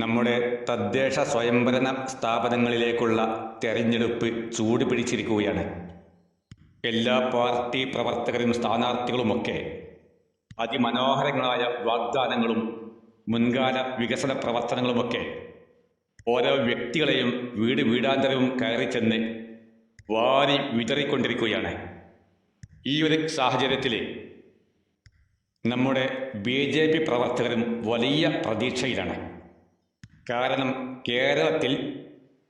നമ്മുടെ തദ്ദേശ സ്വയംഭരണ സ്ഥാപനങ്ങളിലേക്കുള്ള തെരഞ്ഞെടുപ്പ് ചൂട് പിടിച്ചിരിക്കുകയാണ്. എല്ലാ പാർട്ടി പ്രവർത്തകരും സ്ഥാനാർത്ഥികളുമൊക്കെ അതിമനോഹരങ്ങളായ വാഗ്ദാനങ്ങളും മുൻകാല വികസന പ്രവർത്തനങ്ങളുമൊക്കെ ഓരോ വ്യക്തികളെയും വീട് വീടാന്തരവും കയറി ചെന്ന് വാരി വിതറിക്കൊണ്ടിരിക്കുകയാണ്. ഈ ഒരു സാഹചര്യത്തിൽ നമ്മുടെ ബി ജെ പി പ്രവർത്തകരും വലിയ പ്രതീക്ഷയിലാണ്. കാരണം കേരളത്തിൽ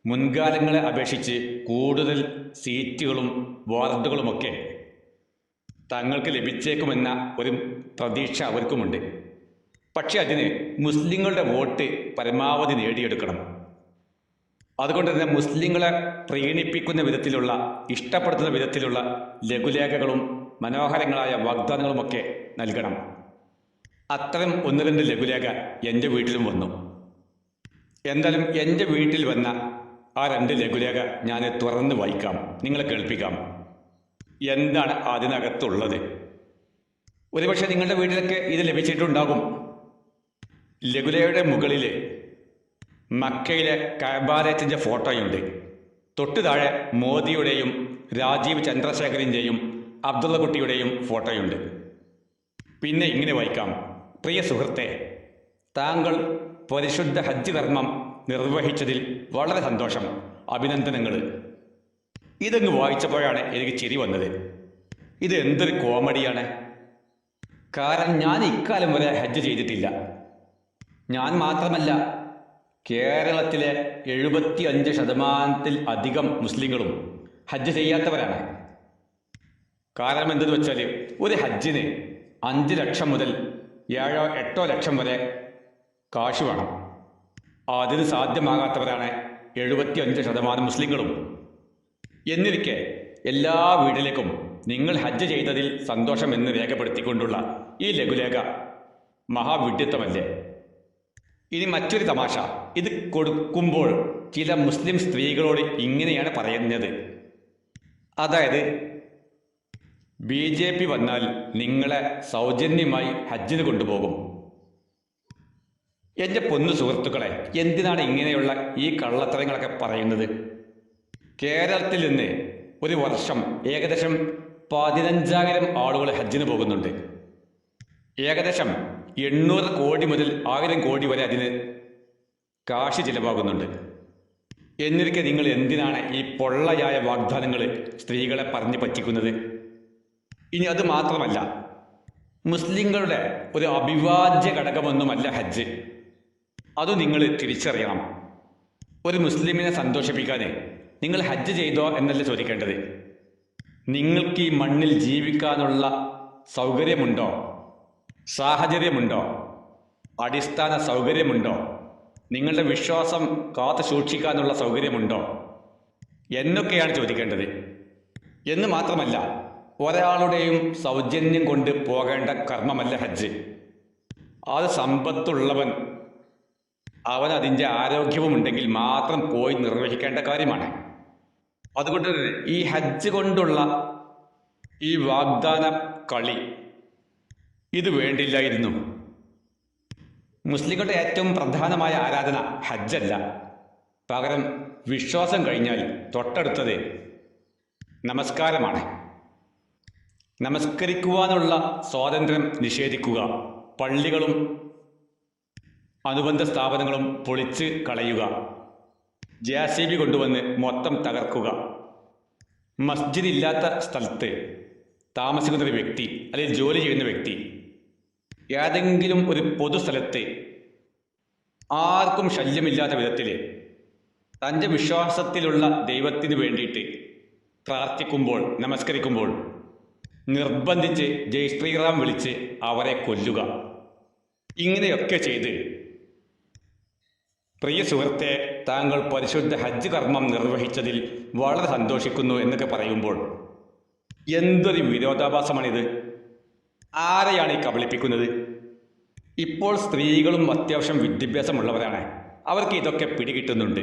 മുൻകാലങ്ങളെ അപേക്ഷിച്ച് കൂടുതൽ സീറ്റുകളും വാർഡുകളുമൊക്കെ തങ്ങൾക്ക് ലഭിച്ചേക്കുമെന്ന ഒരു പ്രതീക്ഷ അവർക്കുമുണ്ട്. പക്ഷെ അതിന് മുസ്ലിങ്ങളുടെ വോട്ട് പരമാവധി നേടിയെടുക്കണം. അതുകൊണ്ട് തന്നെ മുസ്ലിങ്ങളെ പ്രീണിപ്പിക്കുന്ന വിധത്തിലുള്ള ഇഷ്ടപ്പെടുത്തുന്ന വിധത്തിലുള്ള ലഘുലേഖകളും മനോഹരങ്ങളായ വാഗ്ദാനങ്ങളുമൊക്കെ നൽകണം. അത്തരം ഒന്ന് രണ്ട് ലഘുലേഖ എന്റെ വീട്ടിലും വന്നു. എന്തായാലും എന്റെ വീട്ടിൽ വന്ന ആ രണ്ട് ലഘുലേഖ ഞാൻ തുറന്ന് വായിക്കാം. നിങ്ങളെ കേൾപ്പിക്കാം. എന്താണ് അതിനകത്തുള്ളത്? ഒരുപക്ഷെ നിങ്ങളുടെ വീട്ടിലൊക്കെ ഇത് ലഭിച്ചിട്ടുണ്ടാകും. ലഘുലേഖയുടെ മുകളിൽ മക്കയിലെ കബാരത്തിന്റെ ഫോട്ടോയുണ്ട്. തൊട്ടു താഴെ മോദിയുടെയും രാജീവ് ചന്ദ്രശേഖരന്റെയും അബ്ദുള്ള കുട്ടിയുടെയും ഫോട്ടോയുണ്ട്. പിന്നെ ഇങ്ങനെ വായിക്കാം. പ്രിയ സുഹൃത്തെ താങ്കൾ പരിശുദ്ധ ഹജ്ജ് കർമ്മം നിർവഹിച്ചതിൽ വളരെ സന്തോഷം. അഭിനന്ദനങ്ങൾ ഇതങ്ങ് വായിച്ചപ്പോഴാണ് എനിക്ക് ചിരി വന്നത്. ഇത് എന്തൊരു കോമഡിയാണ്. കാരണം ഞാൻ ഇക്കാലം വരെ ഹജ്ജ് ചെയ്തിട്ടില്ല. ഞാൻ മാത്രമല്ല കേരളത്തിലെ എഴുപത്തി അഞ്ച് ശതമാനത്തിൽ അധികം മുസ്ലിങ്ങളും ഹജ്ജ് ചെയ്യാത്തവരാണ്. കാരണം എന്തെന്ന് വെച്ചാൽ ഒരു ഹജ്ജിന് അഞ്ച് ലക്ഷം മുതൽ ഏഴോ എട്ടോ ലക്ഷം വരെ കാശ് വേണം. അതിന് സാധ്യമാകാത്തവരാണ് എഴുപത്തി അഞ്ച് ശതമാനം മുസ്ലിങ്ങളും. എന്നിരിക്കെ എല്ലാ വീട്ടിലേക്കും നിങ്ങൾ ഹജ്ജ് ചെയ്തതിൽ സന്തോഷമെന്ന് രേഖപ്പെടുത്തിക്കൊണ്ടുള്ള ഈ ലഘുലേഖ മഹാവിഡ്ഢിത്തമല്ലേ? ഇനി മറ്റൊരു തമാശ. ഇത് കൊടുക്കുമ്പോൾ ചില മുസ്ലിം സ്ത്രീകളോട് ഇങ്ങനെയാണ് പറയുന്നത്. അതായത് ബി ജെ പി വന്നാൽ നിങ്ങളെ സൗജന്യമായി ഹജ്ജിന് കൊണ്ടുപോകും. എന്റെ പൊന്നു സുഹൃത്തുക്കളെ എന്തിനാണ് ഇങ്ങനെയുള്ള ഈ കള്ളത്തരങ്ങളൊക്കെ പറയുന്നത്? കേരളത്തിൽ നിന്ന് ഒരു വർഷം ഏകദേശം പതിനഞ്ചായിരം ആളുകൾ ഹജ്ജിന് പോകുന്നുണ്ട്. ഏകദേശം എണ്ണൂറ് കോടി മുതൽ ആയിരം കോടി വരെ അതിന് കാശ് ചിലവാകുന്നുണ്ട്. എന്നിരിക്കെ നിങ്ങൾ എന്തിനാണ് ഈ പൊള്ളയായ വാഗ്ദാനങ്ങൾ സ്ത്രീകളെ പറഞ്ഞു പറ്റിക്കുന്നത്? ഇനി അത് മാത്രമല്ല മുസ്ലിങ്ങളുടെ ഒരു അവിഭാജ്യ ഘടകമൊന്നുമല്ല ഹജ്ജ്. അത് നിങ്ങൾ തിരിച്ചറിയണം. ഒരു മുസ്ലിമിനെ സന്തോഷിപ്പിക്കാൻ നിങ്ങൾ ഹജ്ജ് ചെയ്തോ എന്നല്ല ചോദിക്കേണ്ടത്? നിങ്ങൾക്ക് ഈ മണ്ണിൽ ജീവിക്കാനുള്ള സൗകര്യമുണ്ടോ? സാഹചര്യമുണ്ടോ? അടിസ്ഥാന സൗകര്യമുണ്ടോ? നിങ്ങളുടെ വിശ്വാസം കാത്തു സൂക്ഷിക്കാനുള്ള സൗകര്യമുണ്ടോ? എന്നൊക്കെയാണ് ചോദിക്കേണ്ടത്. എന്ന് മാത്രമല്ല ഒരാളുടെയും സൗജന്യം കൊണ്ട് പോകേണ്ട കർമ്മമല്ല ഹജ്ജ്. അത് സമ്പത്തുള്ളവൻ അവൻ അതിന്റെ ആരോഗ്യവും ഉണ്ടെങ്കിൽ മാത്രം പോയി നിർവഹിക്കേണ്ട കാര്യമാണ്. അതുകൊണ്ട് ഈ ഹജ്ജ് കൊണ്ടുള്ള ഈ വാഗ്ദാന കളി ഇത് വേണ്ടില്ലായിരുന്നു. മുസ്ലിങ്ങളുടെ ഏറ്റവും പ്രധാനമായ ആരാധന ഹജ്ജല്ല. പകരം വിശ്വാസം കഴിഞ്ഞാൽ തൊട്ടടുത്തത് നമസ്കാരമാണ്. നമസ്കരിക്കുവാനുള്ള സ്വാതന്ത്ര്യം നിഷേധിക്കുക. പള്ളികളും അനുബന്ധ സ്ഥാപനങ്ങളും പൊളിച്ച് കളയുക. ജെ സി ബി കൊണ്ടുവന്ന് മൊത്തം തകർക്കുക. മസ്ജിദ് ഇല്ലാത്ത സ്ഥലത്ത് താമസിക്കുന്ന ഒരു വ്യക്തി അല്ലെങ്കിൽ ജോലി ചെയ്യുന്ന വ്യക്തി ഏതെങ്കിലും ഒരു പൊതുസ്ഥലത്ത് ആർക്കും ശല്യമില്ലാത്ത വിധത്തിൽ തന്റെ വിശ്വാസത്തിലുള്ള ദൈവത്തിന് വേണ്ടിയിട്ട് പ്രാർത്ഥിക്കുമ്പോൾ നമസ്കരിക്കുമ്പോൾ നിർബന്ധിച്ച് ജയ് ശ്രീറാം വിളിച്ച് അവരെ കൊല്ലുക. ഇങ്ങനെയൊക്കെ ചെയ്ത് പ്രിയ സുഹൃത്തെ താങ്കൾ പരിശുദ്ധ ഹജ്ജ് കർമ്മം നിർവഹിച്ചതിൽ വളരെ സന്തോഷിക്കുന്നു എന്നൊക്കെ പറയുമ്പോൾ എന്തൊരു വിരോധാഭാസമാണിത്? ആരെയാണ് ഈ കബളിപ്പിക്കുന്നത്? ഇപ്പോൾ സ്ത്രീകളും അത്യാവശ്യം വിദ്യാഭ്യാസമുള്ളവരാണ്. അവർക്ക് ഇതൊക്കെ പിടികിട്ടുന്നുണ്ട്.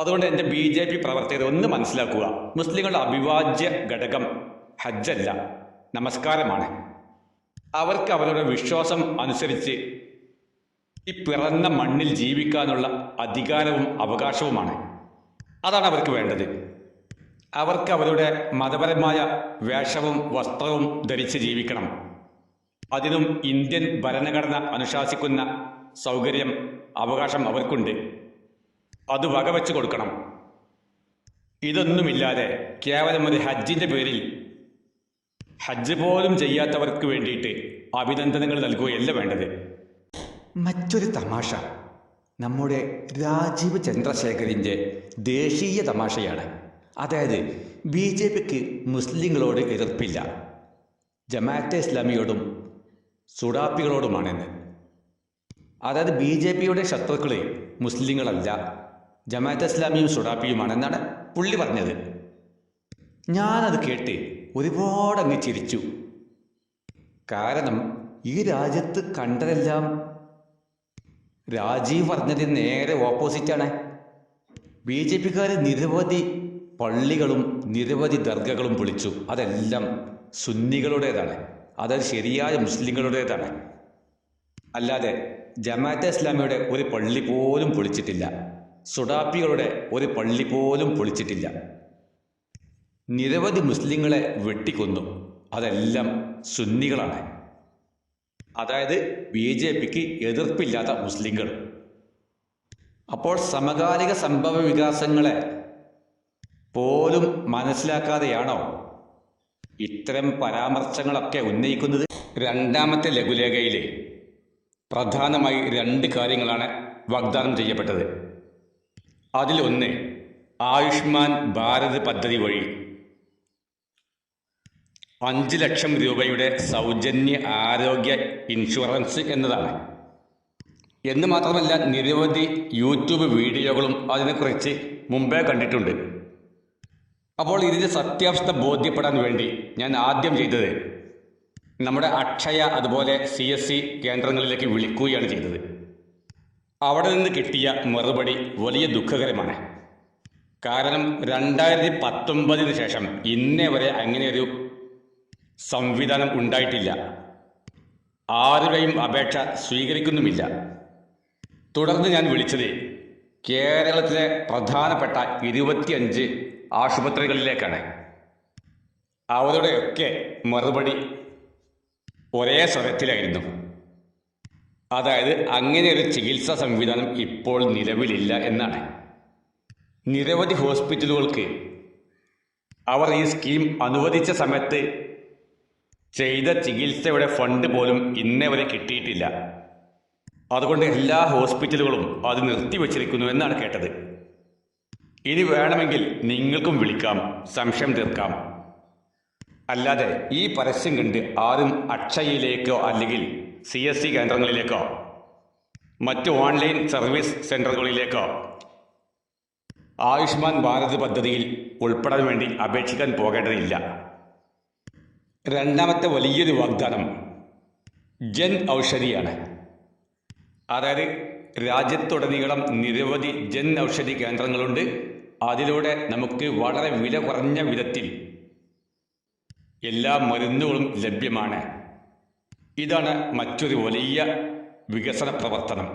അതുകൊണ്ട് എന്റെ ബി ജെ പി പ്രവർത്തകർ ഒന്ന് മനസ്സിലാക്കുക. മുസ്ലിങ്ങളുടെ അവിഭാജ്യ ഘടകം ഹജ്ജല്ല. നമസ്കാരമാണ്. അവർക്ക് അവരുടെ വിശ്വാസം അനുസരിച്ച് ഈ പിറന്ന മണ്ണിൽ ജീവിക്കാനുള്ള അധികാരവും അവകാശവുമാണ്. അതാണ് അവർക്ക് വേണ്ടത്. അവർക്ക് അവരുടെ മതപരമായ വേഷവും വസ്ത്രവും ധരിച്ച് ജീവിക്കണം. അതിനും ഇന്ത്യൻ ഭരണഘടന അനുശാസിക്കുന്ന സൗകര്യം അവകാശം അവർക്കുണ്ട്. അത് വകവെച്ച് കൊടുക്കണം. ഇതൊന്നുമില്ലാതെ കേവലം ഒരു ഹജ്ജിന്റെ പേരിൽ ഹജ്ജ് പോലും ചെയ്യാത്തവർക്ക് വേണ്ടിയിട്ട് അഭിനന്ദനങ്ങൾ നൽകുകയല്ല വേണ്ടത്. മറ്റൊരു തമാശ. നമ്മുടെ രാജീവ് ചന്ദ്രശേഖരിന്റെ ദേശീയ തമാശയാണ്. അതായത് ബി ജെ പിക്ക് മുസ്ലിങ്ങളോട് എതിർപ്പില്ല. ജമാഅത്തെ ഇസ്ലാമിയോടും സുഡാപ്പികളോടുമാണെന്ന്. അതായത് ബി ജെ പിയുടെ ശത്രുക്കൾ മുസ്ലിങ്ങളല്ല ജമാഅത്തെ ഇസ്ലാമിയും സുഡാപ്പിയുമാണെന്നാണ് പുള്ളി പറഞ്ഞത്. ഞാനത് കേട്ട് ഒരുപാട് അങ്ങ് ചിരിച്ചു. കാരണം ഈ രാജ്യത്ത് കണ്ടതെല്ലാം രാജീവ് പറഞ്ഞതിന് നേരെ ഓപ്പോസിറ്റാണ് ബി ജെ പിക്കാർ നിരവധി പള്ളികളും നിരവധി ദർഗകളും പൊളിച്ചു അതെല്ലാം സുന്നികളുടേതാണ്. അത് ശരിയായ മുസ്ലിങ്ങളുടേതാണ്. അല്ലാതെ ജമാഅത്തെ ഇസ്ലാമിയുടെ ഒരു പള്ളി പോലും പൊളിച്ചിട്ടില്ല. സുഡാപ്പികളുടെ ഒരു പള്ളി പോലും പൊളിച്ചിട്ടില്ല. നിരവധി മുസ്ലിങ്ങളെ വെട്ടിക്കൊന്നു. അതെല്ലാം സുന്നികളാണ്. അതായത് ബി ജെ പിക്ക് എതിർപ്പില്ലാത്ത മുസ്ലിങ്ങൾ. അപ്പോൾ സമകാലിക സംഭവ വികാസങ്ങളെ പോലും മനസ്സിലാക്കാതെയാണോ ഇത്തരം പരാമർശങ്ങളൊക്കെ ഉന്നയിക്കുന്നത്? രണ്ടാമത്തെ ലഘുലേഖയിൽ പ്രധാനമായി രണ്ട് കാര്യങ്ങളാണ് വാഗ്ദാനം ചെയ്യപ്പെട്ടത്. അതിലൊന്ന് ആയുഷ്മാൻ ഭാരത് പദ്ധതി വഴി അഞ്ച് ലക്ഷം രൂപയുടെ സൗജന്യ ആരോഗ്യ ഇൻഷുറൻസ് എന്നതാണ്. എന്ന് മാത്രമല്ല നിരവധി യൂട്യൂബ് വീഡിയോകളും അതിനെക്കുറിച്ച് മുമ്പേ കണ്ടിട്ടുണ്ട്. അപ്പോൾ ഇതിന്റെ സത്യാവസ്ഥ ബോധ്യപ്പെടാൻ വേണ്ടി ഞാൻ ആദ്യം ചെയ്തത് നമ്മുടെ അക്ഷയ അതുപോലെ സി എസ് സി കേന്ദ്രങ്ങളിലേക്ക് വിളിക്കുകയാണ് ചെയ്തത്. അവിടെ നിന്ന് കിട്ടിയ മറുപടി വലിയ ദുഃഖകരമാണ്. കാരണം രണ്ടായിരത്തി പത്തൊമ്പതിന് ശേഷം ഇന്നേ വരെ അങ്ങനെ ഒരു സംവിധാനം ഉണ്ടായിട്ടില്ല. ആരുടെയും അപേക്ഷ സ്വീകരിക്കുന്നുമില്ല. തുടർന്ന് ഞാൻ വിളിച്ചത് കേരളത്തിലെ പ്രധാനപ്പെട്ട ഇരുപത്തിയഞ്ച് ആശുപത്രികളിലേക്കാണ്. അവരുടെയൊക്കെ മറുപടി ഒരേ സ്വരത്തിലായിരുന്നു. അതായത് അങ്ങനെ ഒരു ചികിത്സാ സംവിധാനം ഇപ്പോൾ നിലവിലില്ല എന്നാണ്. നിരവധി ഹോസ്പിറ്റലുകൾക്ക് അവർ ഈ സ്കീം അനുവദിച്ച സമയത്ത് ചെയ്ത ചികിത്സയുടെ ഫണ്ട് പോലും ഇന്നേ വരെ കിട്ടിയിട്ടില്ല. അതുകൊണ്ട് എല്ലാ ഹോസ്പിറ്റലുകളും അത് നിർത്തിവച്ചിരിക്കുന്നു എന്നാണ് കേട്ടത്. ഇനി വേണമെങ്കിൽ നിങ്ങൾക്കും വിളിക്കാം സംശയം തീർക്കാം. അല്ലാതെ ഈ പരസ്യം കണ്ട് ആരും അക്ഷയയിലേക്കോ അല്ലെങ്കിൽ സി എസ് സി കേന്ദ്രങ്ങളിലേക്കോ മറ്റ് ഓൺലൈൻ സർവീസ് സെന്ററുകളിലേക്കോ ആയുഷ്മാൻ ഭാരത് പദ്ധതിയിൽ ഉൾപ്പെടാൻ വേണ്ടി അപേക്ഷിക്കാൻ പോകേണ്ടതില്ല. രണ്ടാമത്തെ വലിയൊരു വാഗ്ദാനം ജൻ ഔഷധിയാണ്. അതായത് രാജ്യത്തുടനീളം നിരവധി ജൻ ഔഷധി കേന്ദ്രങ്ങളുണ്ട്. അതിലൂടെ നമുക്ക് വളരെ വില കുറഞ്ഞ വിധത്തിൽ എല്ലാ മരുന്നുകളും ലഭ്യമാണ്. ഇതാണ് മറ്റൊരു വലിയ വികസന പ്രവർത്തനം.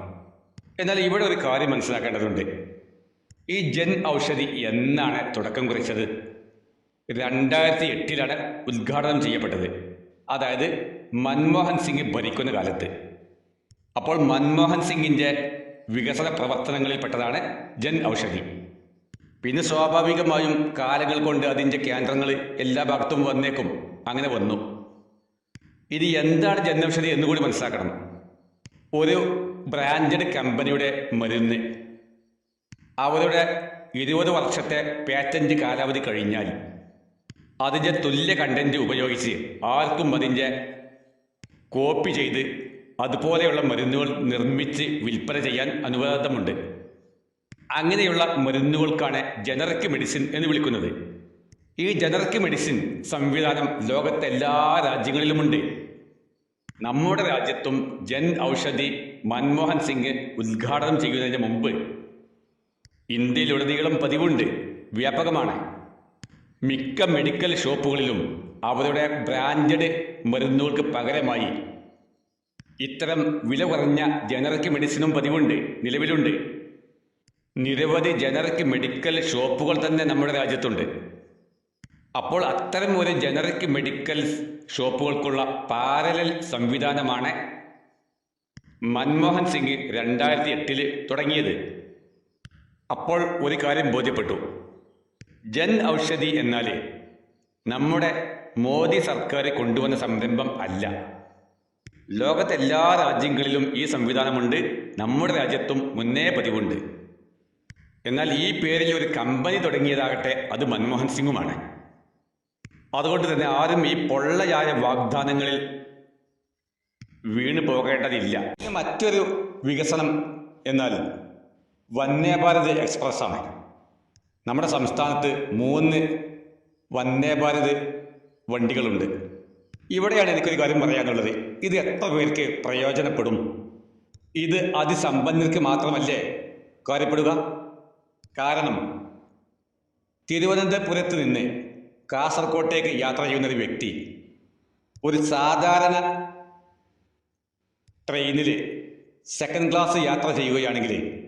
എന്നാൽ ഇവിടെ ഒരു കാര്യം മനസ്സിലാക്കേണ്ടതുണ്ട്. ഈ ജൻ ഔഷധി എന്നാണ് തുടക്കം കുറിച്ചത്. രണ്ടായിരത്തി എട്ടിലാണ് ഉദ്ഘാടനം ചെയ്യപ്പെട്ടത്. അതായത് മൻമോഹൻ സിംഗ് ഭരിക്കുന്ന കാലത്ത്. അപ്പോൾ മൻമോഹൻ സിംഗിന്റെ വികസന പ്രവർത്തനങ്ങളിൽപ്പെട്ടതാണ് ജൻ ഔഷധി. പിന്നെ സ്വാഭാവികമായും കാലങ്ങൾ കൊണ്ട് അതിന്റെ കേന്ദ്രങ്ങൾ എല്ലാ ഭാഗത്തും വന്നേക്കും. അങ്ങനെ വന്നു. ഇത് എന്താണ് ജൻ ഔഷധി എന്നുകൂടി മനസ്സിലാക്കണം. ഒരു ബ്രാൻഡഡ് കമ്പനിയുടെ മരുന്ന്. അവരുടെ ഇരുപത് വർഷത്തെ പേറ്റന്റ് കാലാവധി കഴിഞ്ഞാൽ അതിന്റെ തുല്യ കണ്ടന്റ് ഉപയോഗിച്ച് ആർക്കും അതിന്റെ കോപ്പി ചെയ്ത് അതുപോലെയുള്ള മരുന്നുകൾ നിർമ്മിച്ച് വിൽപ്പന ചെയ്യാൻ അനുവാദമുണ്ട്. അങ്ങനെയുള്ള മരുന്നുകൾക്കാണ് ജനറിക് മെഡിസിൻ എന്ന് വിളിക്കുന്നത്. ഈ ജനറിക് മെഡിസിൻ സംവിധാനം ലോകത്തെ എല്ലാ രാജ്യങ്ങളിലുമുണ്ട്. നമ്മുടെ രാജ്യത്തും ജൻ ഔഷധി മൻമോഹൻ സിംഗ് ഉദ്ഘാടനം ചെയ്യുന്നതിന് മുമ്പ് ഇന്ത്യയിലുടനീളം പതിവുണ്ട്. വ്യാപകമാണ്. മിക്ക മെഡിക്കൽ ഷോപ്പുകളിലും അവരുടെ ബ്രാൻഡഡ് മരുന്നുകൾക്ക് പകരമായി ഇത്തരം വില കുറഞ്ഞ ജനറിക് മെഡിസിനും പതിവുണ്ട് നിലവിലുണ്ട്. നിരവധി ജനറിക് മെഡിക്കൽ ഷോപ്പുകൾ തന്നെ നമ്മുടെ രാജ്യത്തുണ്ട്. അപ്പോൾ അത്തരം ഒരു ജനറിക് മെഡിക്കൽ ഷോപ്പുകൾക്കുള്ള പാരലൽ സംവിധാനമാണ് മൻമോഹൻ സിംഗ് രണ്ടായിരത്തി എട്ടിൽ തുടങ്ങിയത്. അപ്പോൾ ഒരു കാര്യം ബോധ്യപ്പെട്ടു. ജൻ ഔഷധി എന്നാൽ നമ്മുടെ മോദി സർക്കാർ കൊണ്ടുവന്ന സംരംഭം അല്ല. ലോകത്തെ എല്ലാ രാജ്യങ്ങളിലും ഈ സംവിധാനമുണ്ട്. നമ്മുടെ രാജ്യത്തും മുന്നേ പതിവുണ്ട്. എന്നാൽ ഈ പേരിൽ ഒരു കമ്പനി തുടങ്ങിയതാകട്ടെ അത് മൻമോഹൻ സിംഗുമാണ്. അതുകൊണ്ട് തന്നെ ആരും ഈ പൊള്ളയായ വാഗ്ദാനങ്ങളിൽ വീണു പോകേണ്ടതില്ല. മറ്റൊരു വികസനം എന്നാൽ വന്ദേ ഭാരത് എക്സ്പ്രസ് ആണ് നമ്മുടെ സംസ്ഥാനത്ത് മൂന്ന് വന്ദേ ഭാരത് വണ്ടികളുണ്ട്. ഇവിടെയാണ് എനിക്കൊരു കാര്യം പറയാനുള്ളത്. ഇത് എത്ര പേർക്ക് പ്രയോജനപ്പെടും? ഇത് അതിസമ്പന്നർക്ക് മാത്രമല്ലേ കാര്യപ്പെടുക? കാരണം തിരുവനന്തപുരത്ത് നിന്ന് കാസർകോട്ടേക്ക് യാത്ര ചെയ്യുന്ന ഒരു വ്യക്തി ഒരു സാധാരണ ട്രെയിനിൽ സെക്കൻഡ് ക്ലാസ് യാത്ര ചെയ്യുകയാണെങ്കിൽ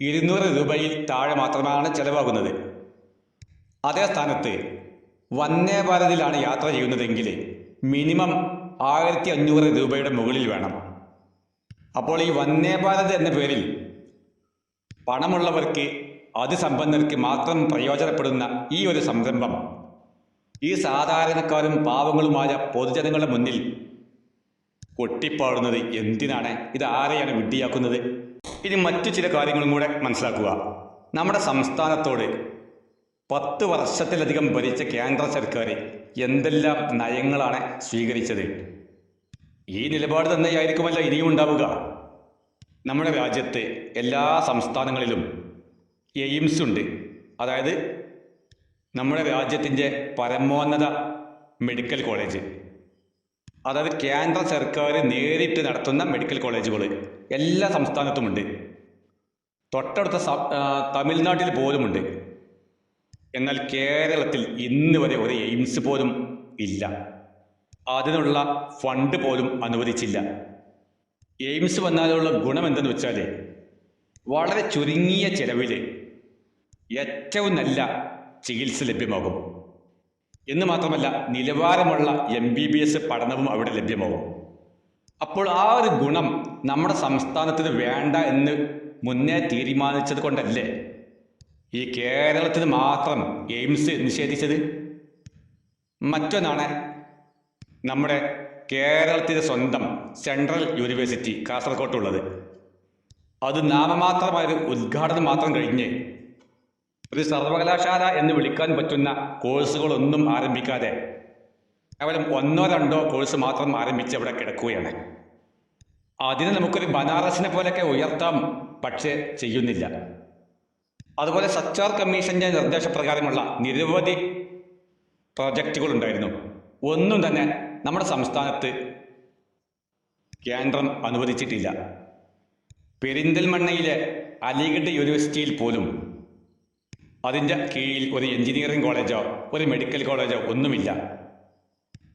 ഇരുന്നൂറ് രൂപയിൽ താഴെ മാത്രമാണ് ചെലവാകുന്നത്. അതേ സ്ഥാനത്ത് വന്നേ ഭാരതിലാണ് യാത്ര ചെയ്യുന്നതെങ്കിൽ മിനിമം ആയിരത്തി അഞ്ഞൂറ് രൂപയുടെ മുകളിൽ വേണം. അപ്പോൾ ഈ വന്നേ ഭാരത് എന്ന പേരിൽ പണമുള്ളവർക്ക് അതിസമ്പന്നർക്ക് മാത്രം പ്രയോജനപ്പെടുന്ന ഈ ഒരു സംരംഭം ഈ സാധാരണക്കാരും പാവങ്ങളുമായ പൊതുജനങ്ങളുടെ മുന്നിൽ കൊട്ടിപ്പാടുന്നത് എന്തിനാണ്? ഇത് ആരെയാണ് വിഡ്ഢിയാക്കുന്നത്? ഇനി മറ്റു ചില കാര്യങ്ങളും കൂടെ മനസ്സിലാക്കുക. നമ്മുടെ സംസ്ഥാനത്തോട് പത്ത് വർഷത്തിലധികം ഭരിച്ച കേന്ദ്ര സർക്കാർ എന്തെല്ലാം നയങ്ങളാണ് സ്വീകരിച്ചത്? ഈ നിലപാട് തന്നെയായിരിക്കുമല്ല ഇനിയും ഉണ്ടാവുക. നമ്മുടെ രാജ്യത്തെ എല്ലാ സംസ്ഥാനങ്ങളിലും എയിംസ് ഉണ്ട്. അതായത് നമ്മുടെ രാജ്യത്തിന്റെ പരമോന്നത മെഡിക്കൽ കോളേജ്. അതായത് കേന്ദ്ര സർക്കാർ നേരിട്ട് നടത്തുന്ന മെഡിക്കൽ കോളേജുകൾ എല്ലാ സംസ്ഥാനത്തുമുണ്ട്. തൊട്ടടുത്ത തമിഴ്നാട്ടിൽ പോലുമുണ്ട്. എന്നാൽ കേരളത്തിൽ ഇന്ന് വരെ ഒരു എയിംസ് പോലും ഇല്ല. അതിനുള്ള ഫണ്ട് പോലും അനുവദിച്ചില്ല. എയിംസ് വന്നാലുള്ള ഗുണം എന്തെന്ന് വെച്ചാൽ വളരെ ചുരുങ്ങിയ ചെലവിൽ ഏറ്റവും നല്ല ചികിത്സ ലഭ്യമാകും. എന്ന് മാത്രമല്ല നിലവാരമുള്ള എം ബി ബി എസ് പഠനവും അവിടെ ലഭ്യമാവും. അപ്പോൾ ആ ഒരു ഗുണം നമ്മുടെ സംസ്ഥാനത്തിന് വേണ്ട എന്ന് മുന്നേ തീരുമാനിച്ചത് കൊണ്ടല്ലേ? ഈ കേരളത്തിന് മാത്രം എയിംസ് നിഷേധിച്ചത്? മറ്റൊന്നാണ് നമ്മുടെ കേരളത്തിന്റെ സ്വന്തം സെൻട്രൽ യൂണിവേഴ്സിറ്റി കാസർഗോട്ടുള്ളത്. അത് നാമമാത്രമായൊരു ഉദ്ഘാടനം മാത്രം കഴിഞ്ഞ് ഒരു സർവകലാശാല എന്ന് വിളിക്കാൻ പറ്റുന്ന കോഴ്സുകളൊന്നും ആരംഭിക്കാതെ കേവലം ഒന്നോ രണ്ടോ കോഴ്സ് മാത്രം ആരംഭിച്ച് അവിടെ കിടക്കുകയാണ്. അതിനെ നമുക്കൊരു ബനാറസിനെ പോലെയൊക്കെ ഉയർത്താം പക്ഷേ ചെയ്യുന്നില്ല. അതുപോലെ സച്ചാർ കമ്മീഷന്റെ നിർദ്ദേശപ്രകാരമുള്ള നിരവധി പ്രോജക്റ്റുകൾ ഉണ്ടായിരുന്നു ഒന്നും തന്നെ നമ്മുടെ സംസ്ഥാനത്ത് കേന്ദ്രം അനുവദിച്ചിട്ടില്ല. പെരിന്തൽമണ്ണയിലെ അലിഗഡ് യൂണിവേഴ്സിറ്റിയിൽ പോലും അതിന്റെ കീഴിൽ ഒരു എഞ്ചിനീയറിംഗ് കോളേജോ ഒരു മെഡിക്കൽ കോളേജോ ഒന്നുമില്ല.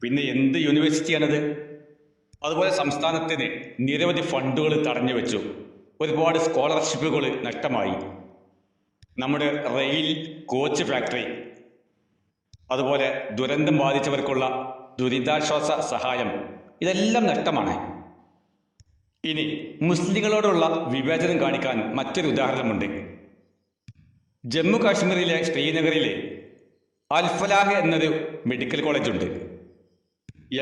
പിന്നെ എന്ത് യൂണിവേഴ്സിറ്റിയാണത് അതുപോലെ സംസ്ഥാനത്തിന് നിരവധി ഫണ്ടുകൾ തടഞ്ഞു വെച്ചു. ഒരുപാട് സ്കോളർഷിപ്പുകൾ നഷ്ടമായി. നമ്മുടെ റെയിൽ കോച്ച് ഫാക്ടറി അതുപോലെ ദുരന്തം ബാധിച്ചവർക്കുള്ള ദുരിതാശ്വാസ സഹായം ഇതെല്ലാം നഷ്ടമാണ്. ഇനി മുസ്ലിങ്ങളോടുള്ള വിവേചനം കാണിക്കാൻ മറ്റൊരു ഉദാഹരണമുണ്ട്. ജമ്മു കാശ്മീരിലെ ശ്രീനഗറിലെ അൽഫലാഹ് എന്നൊരു മെഡിക്കൽ കോളേജുണ്ട്.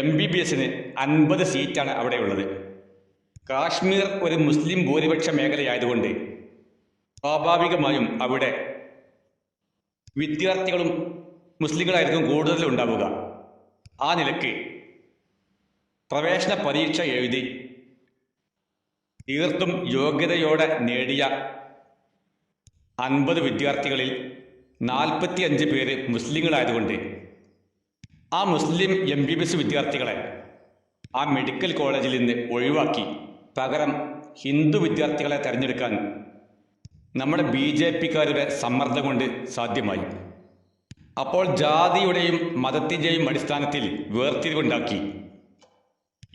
എം ബി ബി എസിന് അൻപത് സീറ്റാണ് അവിടെയുള്ളത്. കാശ്മീർ ഒരു മുസ്ലിം ഭൂരിപക്ഷ മേഖലയായതുകൊണ്ട് സ്വാഭാവികമായും അവിടെ വിദ്യാർത്ഥികളും മുസ്ലിങ്ങളായിരിക്കും കൂടുതൽ ഉണ്ടാവുക. ആ നിലയ്ക്ക് പ്രവേശന പരീക്ഷ എഴുതി തീർത്തും യോഗ്യതയോടെ നേടിയ അൻപത് വിദ്യാർത്ഥികളിൽ നാൽപ്പത്തി അഞ്ച് പേര് മുസ്ലിങ്ങളായതുകൊണ്ട് ആ മുസ്ലിം എം ബി ബി എസ് വിദ്യാർത്ഥികളെ ആ മെഡിക്കൽ കോളേജിൽ നിന്ന് ഒഴിവാക്കി പകരം ഹിന്ദു വിദ്യാർത്ഥികളെ തിരഞ്ഞെടുക്കാൻ നമ്മുടെ ബി ജെ പിക്കാരുടെ സമ്മർദ്ദം കൊണ്ട് സാധ്യമായി. അപ്പോൾ ജാതിയുടെയും മതത്തിന്റെയും അടിസ്ഥാനത്തിൽ വേർതിരിവുണ്ടാക്കി.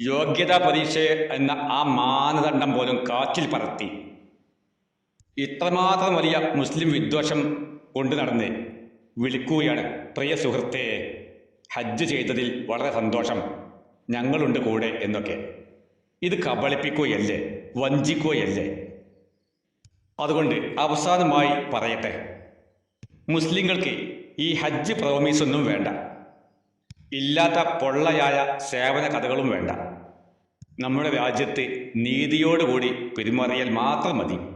യോഗ്യതാ പരീക്ഷ എന്ന ആ മാനദണ്ഡം പോലും കാറ്റിൽ പറത്തി. ഇത്രമാത്രം വലിയ മുസ്ലിം വിദ്വേഷം കൊണ്ടു നടന്ന് വിളിക്കുകയാണ്. പ്രിയ സുഹൃത്തെ ഹജ്ജ് ചെയ്തതിൽ വളരെ സന്തോഷം. ഞങ്ങളുണ്ട് കൂടെ എന്നൊക്കെ. ഇത് കബളിപ്പിക്കുകയല്ലേ? വഞ്ചിക്കുകയല്ലേ? അതുകൊണ്ട് അവസാനമായി പറയട്ടെ. മുസ്ലിങ്ങൾക്ക് ഈ ഹജ്ജ് പ്രോമീസൊന്നും വേണ്ട. ഇല്ലാത്ത പൊള്ളയായ സേവന കഥകളും വേണ്ട. നമ്മുടെ രാജ്യത്ത് നീതിയോടുകൂടി പെരുമാറിയാൽ മാത്രം മതി.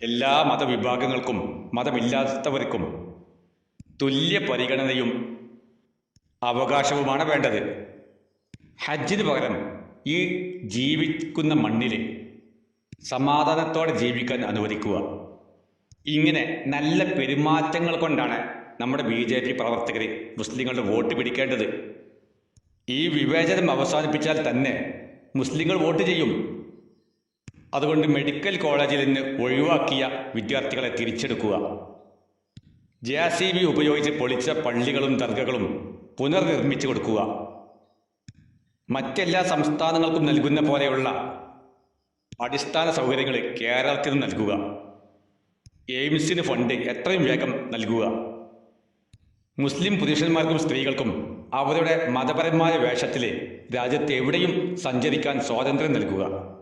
എല്ലാ മതവിഭാഗങ്ങൾക്കും മതമില്ലാത്തവർക്കും തുല്യ പരിഗണനയും അവകാശവുമാണ് വേണ്ടത്. ഹജ്ജിന് പകരം ഈ ജീവിക്കുന്ന മണ്ണിൽ സമാധാനത്തോടെ ജീവിക്കാൻ അനുവദിക്കുക. ഇങ്ങനെ നല്ല പെരുമാറ്റങ്ങൾ കൊണ്ടാണ് നമ്മുടെ ബി ജെ പി പ്രവർത്തകർ മുസ്ലിങ്ങളുടെ വോട്ട് പിടിക്കേണ്ടത്. ഈ വിവേചനം അവസാനിപ്പിച്ചാൽ തന്നെ മുസ്ലിങ്ങൾ വോട്ട് ചെയ്യും. അതുകൊണ്ട് മെഡിക്കൽ കോളേജിൽ നിന്ന് ഒഴിവാക്കിയ വിദ്യാർത്ഥികളെ തിരിച്ചെടുക്കുക. ജെ ആർ സി ബി ഉപയോഗിച്ച് പൊളിച്ച പള്ളികളും ദർഗകളും പുനർനിർമ്മിച്ചു കൊടുക്കുക. മറ്റെല്ലാ സംസ്ഥാനങ്ങൾക്കും നൽകുന്ന പോലെയുള്ള അടിസ്ഥാന സൗകര്യങ്ങൾ കേരളത്തിന് നൽകുക. എയിംസിന് ഫണ്ട് എത്രയും വേഗം നൽകുക. മുസ്ലിം പുരുഷന്മാർക്കും സ്ത്രീകൾക്കും അവരുടെ മതപരമായ വേഷത്തിൽ രാജ്യത്ത് എവിടെയും സഞ്ചരിക്കാൻ സ്വാതന്ത്ര്യം നൽകുക.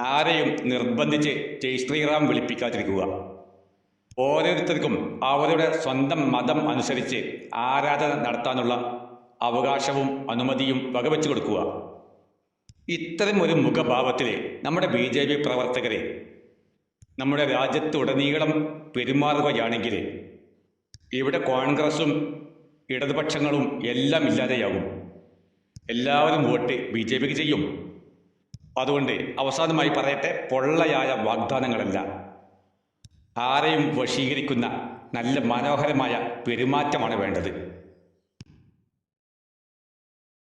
ആരെയും നിർബന്ധിച്ച് ജയ് ശ്രീറാം വിളിപ്പിക്കാതിരിക്കുക. ഓരോരുത്തർക്കും അവരുടെ സ്വന്തം മതം അനുസരിച്ച് ആരാധന നടത്താനുള്ള അവകാശവും അനുമതിയും വകവെച്ചു കൊടുക്കുക. ഇത്തരം ഒരു മുഖഭാവത്തിൽ നമ്മുടെ ബി ജെ പി പ്രവർത്തകരെ നമ്മുടെ രാജ്യത്തുടനീളം പെരുമാറുകയാണെങ്കിൽ ഇവിടെ കോൺഗ്രസും ഇടതുപക്ഷങ്ങളും എല്ലാം ഇല്ലാതെയാകും. എല്ലാവരും വോട്ട് ബി ജെ പിക്ക് ചെയ്യും. അതുകൊണ്ട് അവസാനമായി പറയട്ടെ പൊള്ളയായ വാഗ്ദാനങ്ങളല്ല. ആരെയും വശീകരിക്കുന്ന നല്ല മനോഹരമായ പെരുമാറ്റമാണ് വേണ്ടത്.